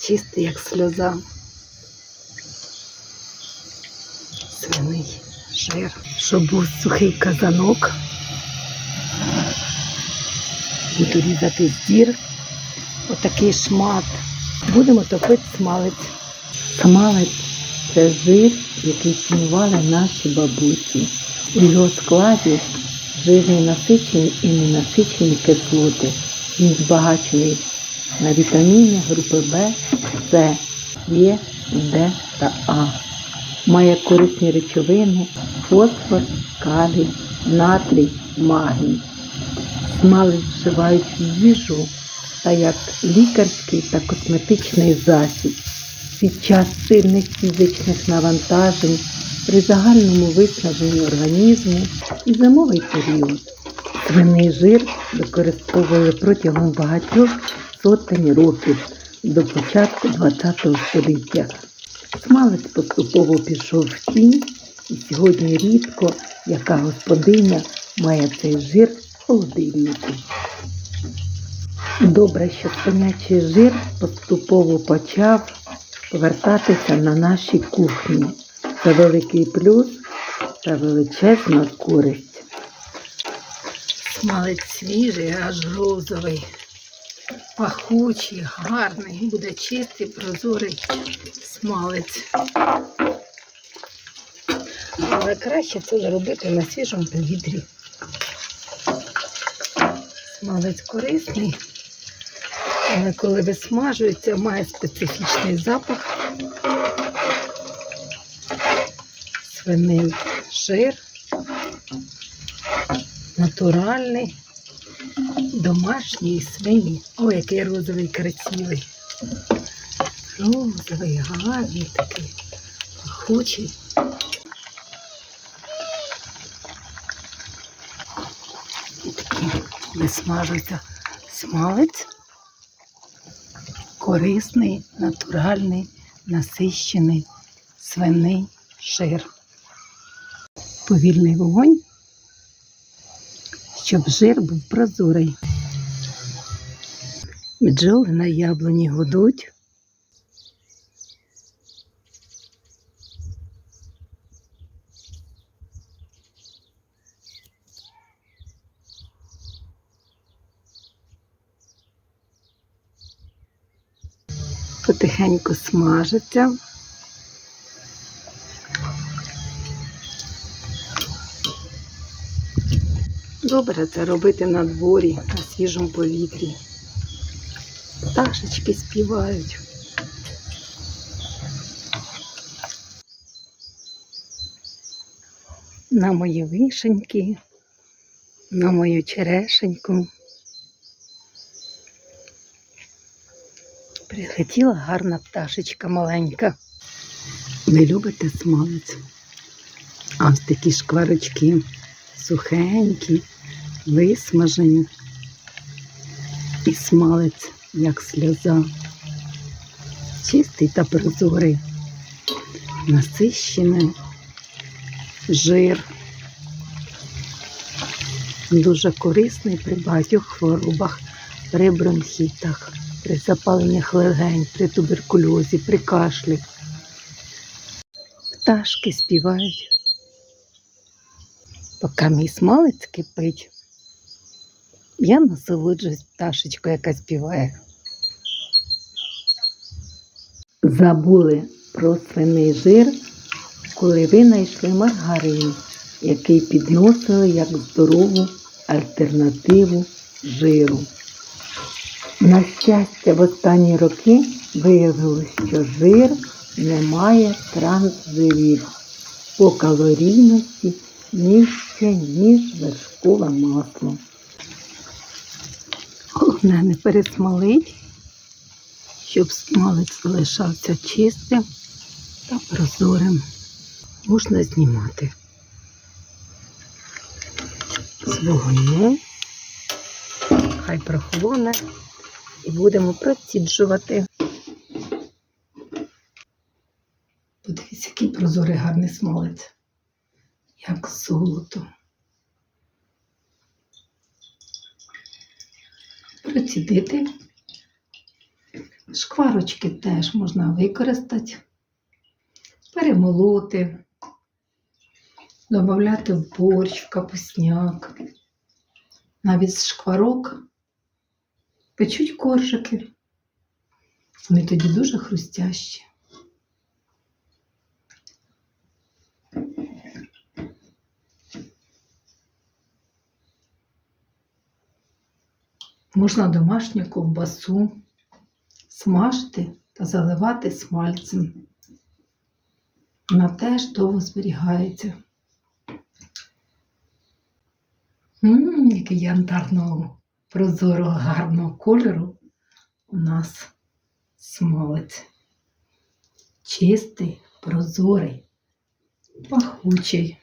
чистий, як сльоза. Свиний жир, щоб був сухий казанок. Буду різати здір, отакий шмат. Будемо топити смалець. Смалець це жир, який цінували наші бабусі. У його складі жирні насичені і ненасичені кислоти. Він збагачений на вітаміни групи В, С, Е, Д та А. Має корисні речовини, фосфор, калій, натрій, магній. Смалець вживають в їжу та як лікарський та косметичний засіб. Під час сильних фізичних навантажень, при загальному виснаженні організму і зимовий період. Свиний жир використовували протягом багатьох сотень років до початку ХХ століття. Смалець поступово пішов в тінь, і сьогодні рідко яка господиня має цей жир в холодильнику. Добре, що свинячий жир поступово почав повертатися на наші кухні. Це великий плюс та величезна користь. Смалець свіжий, аж розовий, пахучий, гарний, буде чистий, прозорий смалець. Але краще це зробити на свіжому повітрі. Смалець корисний, але коли висмажується, має специфічний запах. Свиний жир, натуральний, домашній свині. Ой, який розовий красивий. Розовий, гарний такий, пахучий. І такий висмажується смалець. Корисний, натуральний, насищений свиний жир. Повільний вогонь, щоб жир був прозорий. Бджоли на яблуні гудуть. Потихеньку смажиться. Добре це робити на дворі, на свіжому повітрі. Пташечки співають. На мої вишеньки, на мою черешеньку. Прилетіла гарна пташечка маленька. Ви любите смалець? А ось такі шкварочки сухенькі, висмажені. І смалець, як сльоза. Чистий та прозорий, насищений жир. Дуже корисний при багатьох хворобах, при бронхітах, при запаленнях легень, при туберкульозі, при кашлі. Пташки співають. Поки мій смалець кипить, я насолоджуюсь пташечкою, яка співає. Забули про свиний жир, коли винайшли маргарин, який підносили як здорову альтернативу жиру. На щастя, в останні роки виявилось, що жир не має трансжирів по калорійності нижче, ніж вершкове масло. Головне не пересмалить, щоб смалець залишався чистим та прозорим. Можна знімати з вогню. Хай прохолоне і будемо проціджувати. Подивіться, який прозорий гарний смалець, як золото. Процідити Шкварочки теж можна використати, перемолоти, додати в борщ, в капусняк. Навіть з шкварок печуть коржики. Вони тоді дуже хрустящі. Можна домашню ковбасу смажити та заливати смальцем. Вона теж довго зберігається. Ммм, який янтарного прозорого гарного кольору у нас смалець. Чистий, прозорий, пахучий,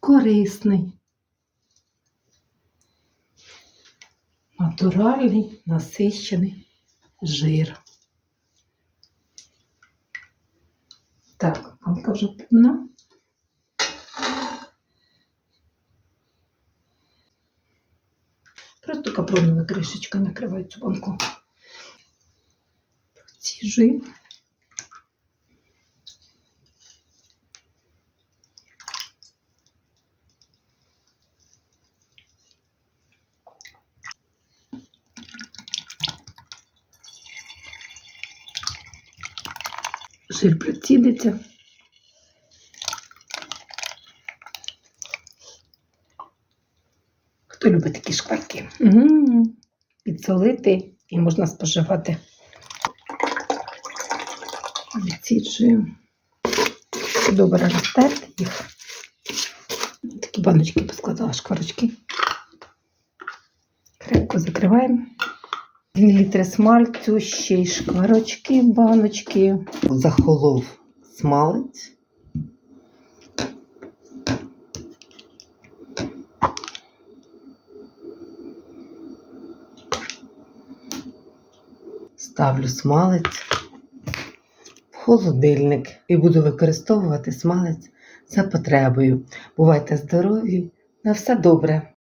корисний. Натуральний, насищений жир. Так, банка вже повна. Просто капроновою кришечкою накриваю цю банку. Проціжую. Жир процідиться. Хто любить такі шкварки? Підсолити і можна споживати. Відсіджую. Добре розтерти їх. Такі баночки поскладала шкварочки. Крепко закриваємо. 2 літри смальцю, ще й шкварочки, баночки. захолов смалець. Ставлю смалець в холодильник і буду використовувати смалець за потребою. Бувайте здорові, на все добре!